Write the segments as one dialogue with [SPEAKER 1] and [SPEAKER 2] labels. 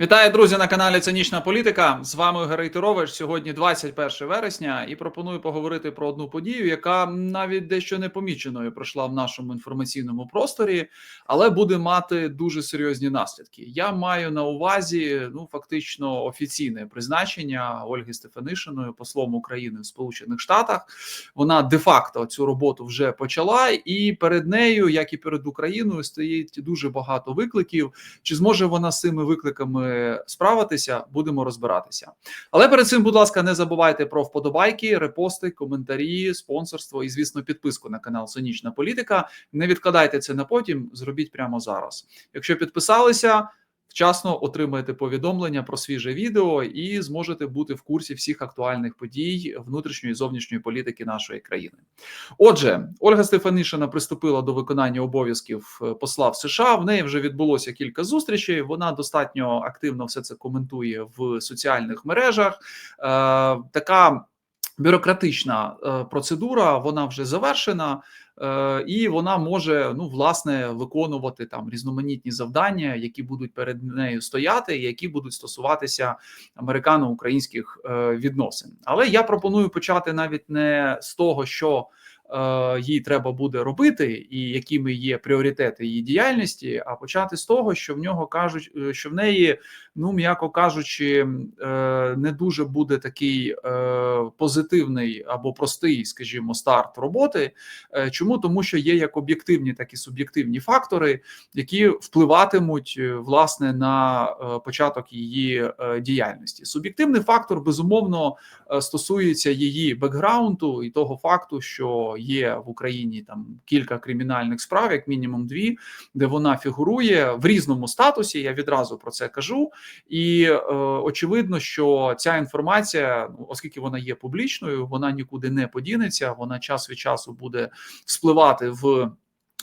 [SPEAKER 1] Вітаю, друзі, на каналі Цинічна Політика. З вами Герей Турович. Сьогодні 21 вересня, і пропоную поговорити про одну подію, яка навіть дещо непоміченою пройшла в нашому інформаційному просторі, але буде мати дуже серйозні наслідки. Я маю на увазі ну фактично офіційне призначення Ольги Стефанишиної, послом України в Сполучених Штатах. Вона де-факто цю роботу вже почала, і перед нею, як і перед Україною, стоїть дуже багато викликів. Чи зможе вона з цими викликами? Справитися, будемо розбиратися. Але перед цим, будь ласка, не забувайте про вподобайки, репости, коментарі, спонсорство і, звісно, підписку на канал Сонячна Політика. Не відкладайте це на потім, зробіть прямо зараз. Якщо підписалися. Вчасно отримаєте повідомлення про свіже відео і зможете бути в курсі всіх актуальних подій внутрішньої і зовнішньої політики нашої країни. Отже, Ольга Стефанишина приступила до виконання обов'язків е, посла в США. В неї вже відбулося кілька зустрічей. Вона достатньо активно все це коментує в соціальних мережах. Е, Така бюрократична е, процедура, вона вже завершена. Е, і вона може ну власне виконувати там різноманітні завдання, які будуть перед нею стояти, які будуть стосуватися американо-українських е, відносин. Але я пропоную почати навіть не з того, що Е, їй треба буде робити, і якими є пріоритети її діяльності, а почати з того, що в нього кажуть, що в неї, ну м'яко кажучи, е, не дуже буде такий позитивний або простий, скажімо, старт роботи. Чому тому, що є як об'єктивні, так і суб'єктивні фактори, які впливатимуть власне на початок її діяльності. Суб'єктивний фактор безумовно стосується її бекграунду і того факту, що є в Україні там кілька кримінальних справ, як мінімум дві, де вона фігурує в різному статусі. Я відразу про це кажу, і е, очевидно, що ця інформація, ну, оскільки вона є публічною, вона нікуди не подінеться. Вона час від часу буде спливати в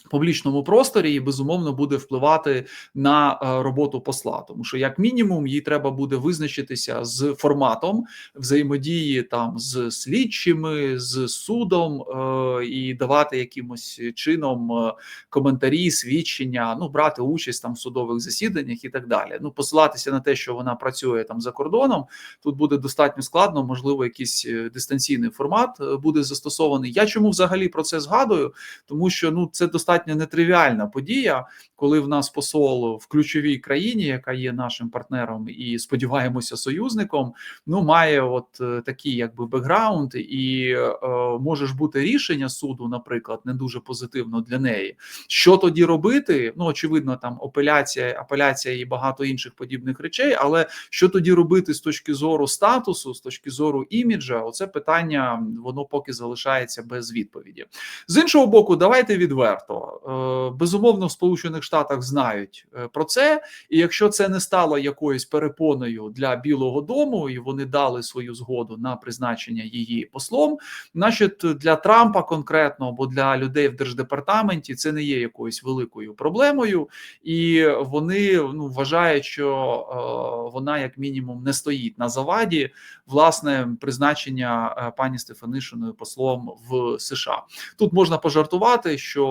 [SPEAKER 1] публічному просторі і безумовно буде впливати на е, роботу посла, тому що як мінімум їй треба буде визначитися з форматом взаємодії там з слідчими, з судом е, і давати якимось чином е, коментарі, свідчення, ну брати участь там в судових засіданнях і так далі. Ну посилатися на те, що вона працює там за кордоном. Тут буде достатньо складно, можливо, якийсь дистанційний формат буде застосований. Я чому взагалі про це згадую? Тому що ну це достатньо достатньо нетривіальна подія, коли в нас посол в ключовій країні, яка є нашим партнером і сподіваємося, союзником, ну має от е, такий якби бекграунд, і е, може ж бути рішення суду, наприклад, не дуже позитивно для неї. Що тоді робити? Ну очевидно, там апеляція, апеляція і багато інших подібних речей. Але що тоді робити з точки зору статусу, з точки зору іміджа? Оце питання воно поки залишається без відповіді. З іншого боку, давайте відверто. Е, безумовно в Сполучених Штатах знають е, про це, і якщо це не стало якоюсь перепоною для Білого Дому, і вони дали свою згоду на призначення її послом, значить для Трампа конкретно або для людей в держдепартаменті це не є якоюсь великою проблемою, і вони ну вважають, що е, вона як мінімум не стоїть на заваді власне призначення е, пані Стефанишиною послом в США. Тут можна пожартувати, що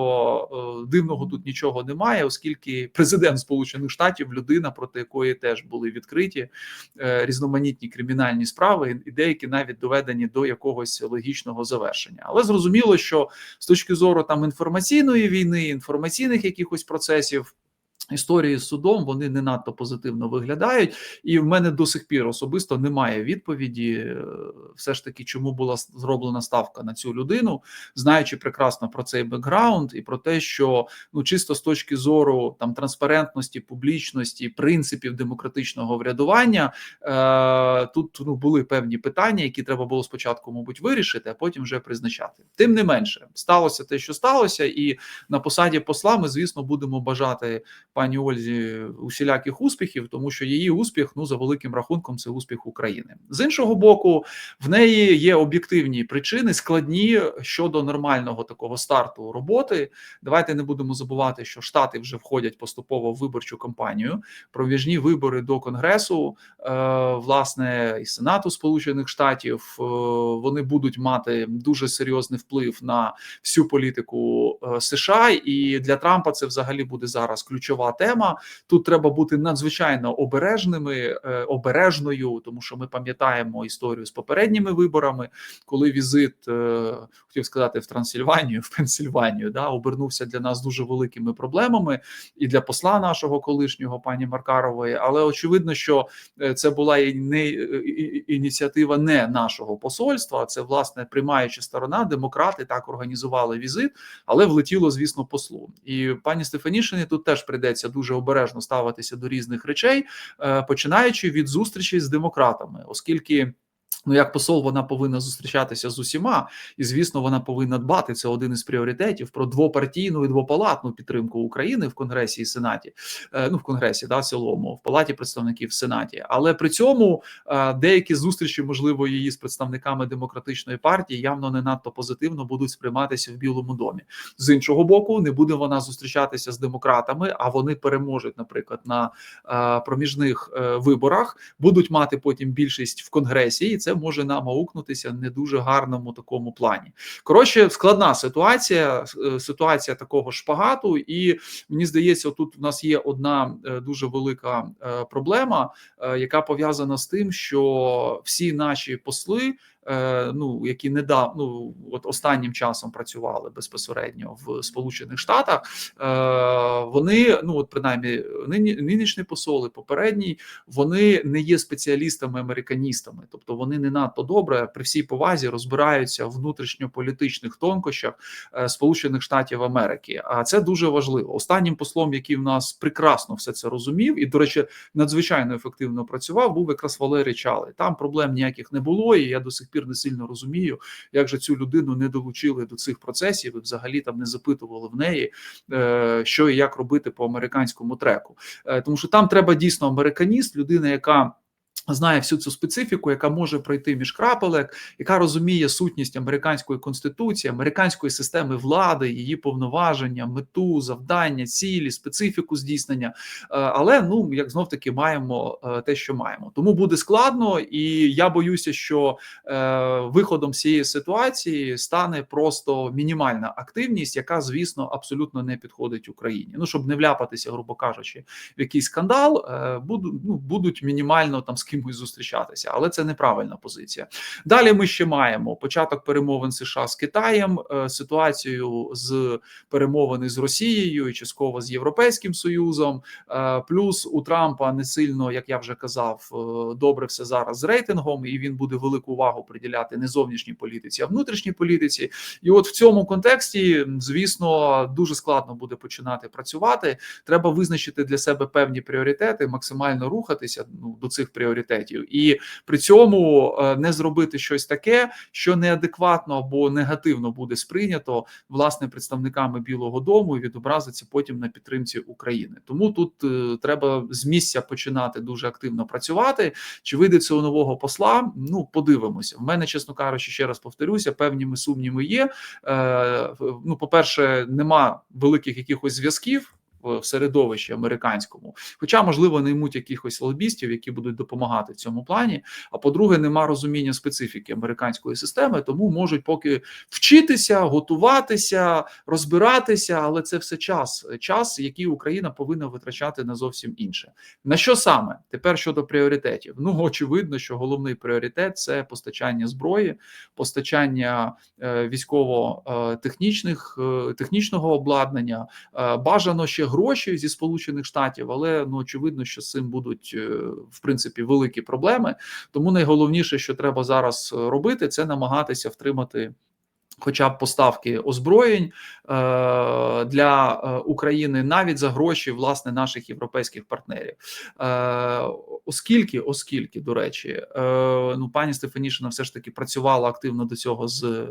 [SPEAKER 1] Е, дивного тут нічого немає, оскільки президент Сполучених Штатів людина, проти якої теж були відкриті е, різноманітні кримінальні справи, і деякі навіть доведені до якогось логічного завершення. Але зрозуміло, що з точки зору там інформаційної війни, інформаційних якихось процесів. Історії з судом вони не надто позитивно виглядають, і в мене до сих пір особисто немає відповіді, е, все ж таки, чому була зроблена ставка на цю людину, знаючи прекрасно про цей бекграунд і про те, що ну чисто з точки зору там транспарентності, публічності, принципів демократичного врядування, е, тут ну були певні питання, які треба було спочатку, мабуть, вирішити, а потім вже призначати. Тим не менше, сталося те, що сталося, і на посаді посла ми, звісно, будемо бажати пані Ользі усіляких успіхів, тому що її успіх, ну за великим рахунком, це успіх України. З іншого боку, в неї є об'єктивні причини, складні щодо нормального такого старту роботи. Давайте не будемо забувати, що штати вже входять поступово в виборчу кампанію. Провіжні вибори до конгресу, е, власне, і Сенату Сполучених Штатів е, вони будуть мати дуже серйозний вплив на всю політику е, США, і для Трампа це взагалі буде зараз ключова ключова тема. Тут треба бути надзвичайно обережними, е, обережною, тому що ми пам'ятаємо історію з попередніми виборами, коли візит е, хотів сказати в Трансильванію, в Пенсильванію, да обернувся для нас дуже великими проблемами і для посла нашого колишнього пані Маркарової. Але очевидно, що е, це була і не ініціатива не нашого посольства. Це власне приймаюча сторона. Демократи так організували візит, але влетіло, звісно, послу. І пані Стефанішині тут теж прийдеться дуже обережно ставитися до різних речей, е, починаючи від зустрічей з демократами, оскільки. Ну, як посол, вона повинна зустрічатися з усіма, і звісно, вона повинна дбати. Це один із пріоритетів про двопартійну і двопалатну підтримку України в Конгресі і Сенаті. Е, Ну, в Конгресі, да, в цілому, в Палаті представників в Сенаті. Але при цьому е, деякі зустрічі, можливо, її з представниками демократичної партії явно не надто позитивно будуть сприйматися в Білому домі. З іншого боку, не буде вона зустрічатися з демократами, а вони переможуть, наприклад, на е, проміжних виборах, будуть мати потім більшість в конгресі, і це може нам аукнутися не дуже гарному такому плані. Коротше, складна ситуація, е, ситуація такого шпагату, і мені здається, тут у нас є одна е, дуже велика е, проблема, яка пов'язана з тим, що всі наші посли. Е, Ну, які недавно ну, от останнім часом працювали безпосередньо в Сполучених Штатах, е, вони ну от принаймні нині нинішні посоли, попередній, вони не є спеціалістами-американістами, тобто вони не надто добре при всій повазі розбираються в внутрішньополітичних тонкощах е, Сполучених Штатів Америки. А це дуже важливо. Останнім послом, який в нас прекрасно все це розумів, і до речі, надзвичайно ефективно працював, був якраз Валерій Чалий. Там проблем ніяких не було, і я до сих пір не сильно розумію, як же цю людину не долучили до цих процесів, і взагалі там не запитували в неї, е, що і як робити по американському треку. Е, Тому що там треба дійсно американіст, людина, яка. Знає всю цю специфіку, яка може пройти між крапелек, яка розуміє сутність американської конституції, американської системи влади, її повноваження, мету, завдання, цілі, специфіку здійснення. Е, Але ну як знов таки маємо е, те, що маємо. Тому буде складно, і я боюся, що е, виходом цієї ситуації стане просто мінімальна активність, яка, звісно, абсолютно не підходить Україні. Ну щоб не вляпатися, грубо кажучи, в якийсь скандал, е, буду, ну, будуть мінімально там з кимось зустрічатися, але це неправильна позиція. Далі ми ще маємо початок перемовин США з Китаєм, е, ситуацію з перемовини з Росією і частково з Європейським Союзом. Е, Плюс у Трампа не сильно, як я вже казав, е, добре все зараз з рейтингом, і він буде велику увагу приділяти не зовнішній політиці, а внутрішній політиці. І от в цьому контексті, звісно, дуже складно буде починати працювати. Треба визначити для себе певні пріоритети, максимально рухатися ну, до цих пріоритетів, і при цьому е, не зробити щось таке, що неадекватно або негативно буде сприйнято власне представниками Білого Дому і відобразиться потім на підтримці України. Тому тут е, треба з місця починати дуже активно працювати. Чи вийде це у нового посла? Ну подивимося. В мене, чесно кажучи, ще раз повторюся, певні сумніви є. Е, Ну, по перше, нема великих якихось зв'язків в середовищі американському, хоча, можливо, наймуть якихось лобістів, які будуть допомагати в цьому плані. А по-друге, нема розуміння специфіки американської системи, тому можуть поки вчитися, готуватися, розбиратися, але це все час, час, який Україна повинна витрачати на зовсім інше. На що саме тепер щодо пріоритетів? Ну очевидно, що головний пріоритет це постачання зброї, постачання е, військово-технічних е, технічного обладнання. Е, бажано ще гроші зі Сполучених Штатів, але ну очевидно, що з цим будуть е, в принципі великі проблеми. Тому найголовніше, що треба зараз е, робити, це намагатися втримати. Хоча б поставки озброєнь е, для е, України навіть за гроші власне наших європейських партнерів, е, оскільки, оскільки, до речі, ну пані Стефанішина все ж таки працювала активно до цього з,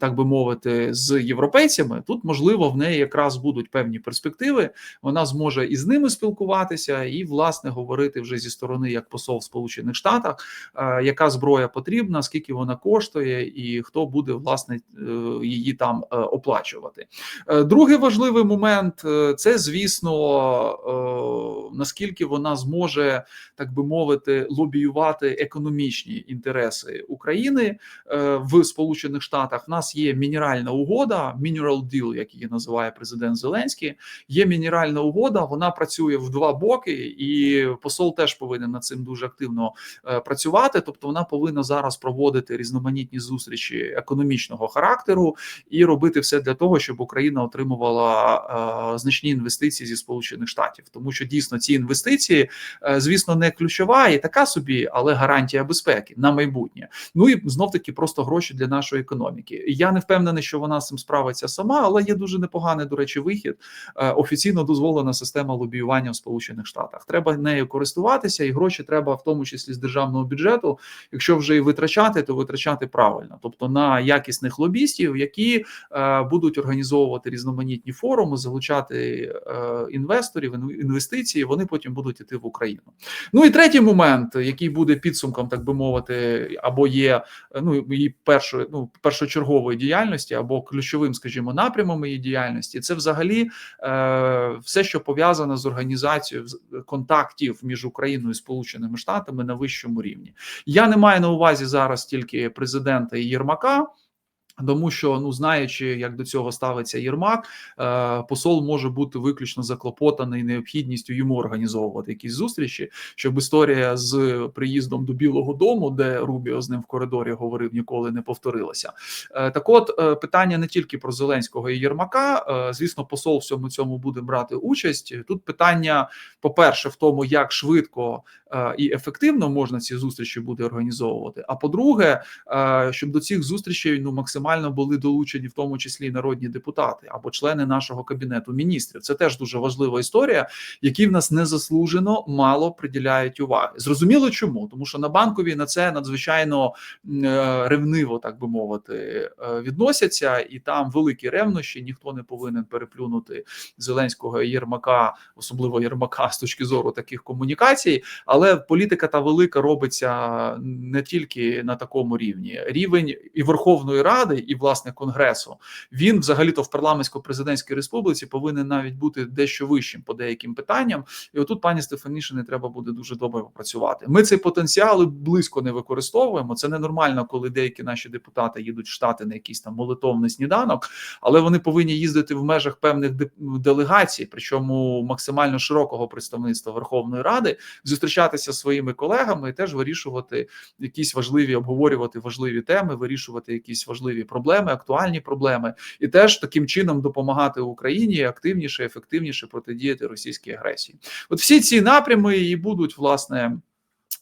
[SPEAKER 1] так би мовити, з європейцями. Тут можливо в неї якраз будуть певні перспективи. Вона зможе і з ними спілкуватися, і власне говорити вже зі сторони як посол в Сполучених Штатах, яка зброя потрібна, скільки вона коштує, і хто буде власне е, її там е, оплачувати. Е, Другий важливий момент це, звісно, наскільки вона зможе так би мовити лобіювати економічні інтереси України в Сполучених Штатах. В нас є мінеральна угода, Mineral Deal, як її називає президент Зеленський. Є мінеральна угода. Вона працює в два боки, і посол теж повинен над цим дуже активно працювати. Тобто, вона повинна зараз проводити різноманітні зустрічі економічного характеру і робити все для того, щоб Україна отримувала е, значні інвестиції зі сполучених штатів, тому що дійсно ці інвестиції, е, звісно, не ключова і така собі, але гарантія безпеки на майбутнє. Ну і знов таки просто гроші для нашої економіки. Я не впевнений, що вона з цим справиться сама, але є дуже непоганий, до речі, вихід. Е, офіційно дозволена система лобіювання в Сполучених Штатах. Треба нею користуватися, і гроші треба в тому числі з державного бюджету. Якщо вже і витрачати, то витрачати правильно, тобто на якісних лобістів, які е, будуть організовувати різноманітні форуми, залучати е, інвесторів, інвестиції. Вони потім будуть іти в Україну. Ну і третій момент, який буде підсумком, так би мовити, або є ну її першої, ну першочергової діяльності, або ключовим, скажімо, напрямом її діяльності, це взагалі е, все, що пов'язане з організацією контактів між Україною і Сполученими Штатами на вищому рівні. Я не маю на увазі зараз тільки президента Єрмака. Тому що ну знаючи, як до цього ставиться Єрмак, е, посол може бути виключно заклопотаний необхідністю йому організовувати якісь зустрічі, щоб історія з приїздом до Білого Дому, де Рубіо з ним в коридорі говорив, ніколи не повторилася. Е, так, от е, питання не тільки про Зеленського і Єрмака. Звісно, посол всьому цьому буде брати участь. Тут питання, по перше, в тому, як швидко і ефективно можна ці зустрічі буде організовувати. А по-друге, щоб до цих зустрічей ну максимально були долучені, в тому числі народні депутати або члени нашого кабінету міністрів. Це теж дуже важлива історія, які в нас незаслужено мало приділяють уваги. Зрозуміло, чому тому, що на банковій на це надзвичайно е, ревниво, так би мовити, е, відносяться, і там великі ревнощі. Ніхто не повинен переплюнути Зеленського Єрмака, особливо Єрмака з точки зору таких комунікацій. Але політика та велика робиться не тільки на такому рівні. Рівень і Верховної Ради, і власне Конгресу він взагалі то в парламентсько-президентській республіці повинен навіть бути дещо вищим по деяким питанням. І отут пані Стефанішини треба буде дуже добре попрацювати. Ми цей потенціал близько не використовуємо. Це ненормально, коли деякі наші депутати їдуть в штати на якийсь там молитовний сніданок, але вони повинні їздити в межах певних делегацій, причому максимально широкого представництва Верховної Ради, зустрічатися зі своїми колегами і теж вирішувати якісь важливі обговорювати важливі теми, вирішувати якісь важливі проблеми, актуальні проблеми, і теж таким чином допомагати Україні активніше, ефективніше протидіяти російській агресії. От всі ці напрями і будуть власне.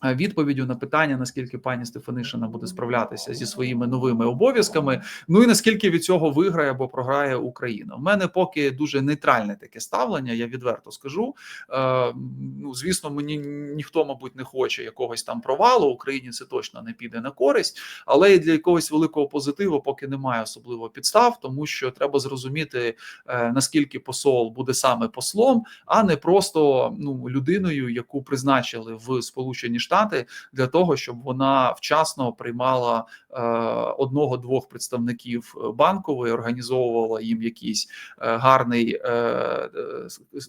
[SPEAKER 1] Е, відповіддю на питання, наскільки пані Стефанишина буде справлятися зі своїми новими обов'язками. Ну і наскільки від цього виграє або програє Україна. У мене поки дуже нейтральне таке ставлення. Я відверто скажу. Е, ну звісно, мені ніхто, мабуть, не хоче якогось там провалу. Україні це точно не піде на користь, але і для якогось великого позитиву поки немає особливо підстав, тому що треба зрозуміти е, наскільки посол буде саме послом, а не просто ну людиною, яку призначили в Сполучені Штати. Штати для того, щоб вона вчасно приймала е, одного-двох представників банкової, організовувала їм якийсь е, гарний, е,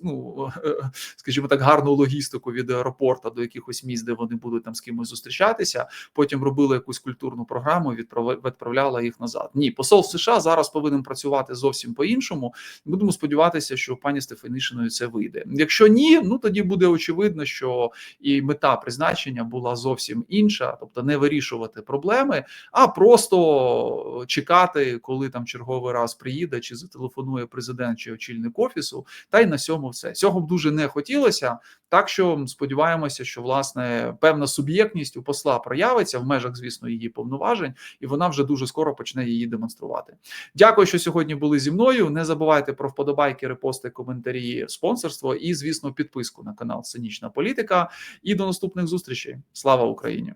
[SPEAKER 1] ну скажімо так, гарну логістику від аеропорта до якихось місць, де вони будуть там з кимось зустрічатися. Потім робили якусь культурну програму, відправляла їх назад. Ні, посол США зараз повинен працювати зовсім по іншому. Будемо сподіватися, що пані Стефанішиною це вийде. Якщо ні, ну тоді буде очевидно, що і мета призначення рішення була зовсім інша, тобто не вирішувати проблеми, а просто чекати, коли там черговий раз приїде чи зателефонує президент чи очільник офісу, та й на цьому все цього б дуже не хотілося. Так що сподіваємося, що власне певна суб'єктність у посла проявиться в межах, звісно, її повноважень, і вона вже дуже скоро почне її демонструвати. Дякую, що сьогодні були зі мною. Не забувайте про вподобайки, репости, коментарі, спонсорство і, звісно, підписку на канал Цинічна Політика. І до наступних зустрічей. Слава Україні!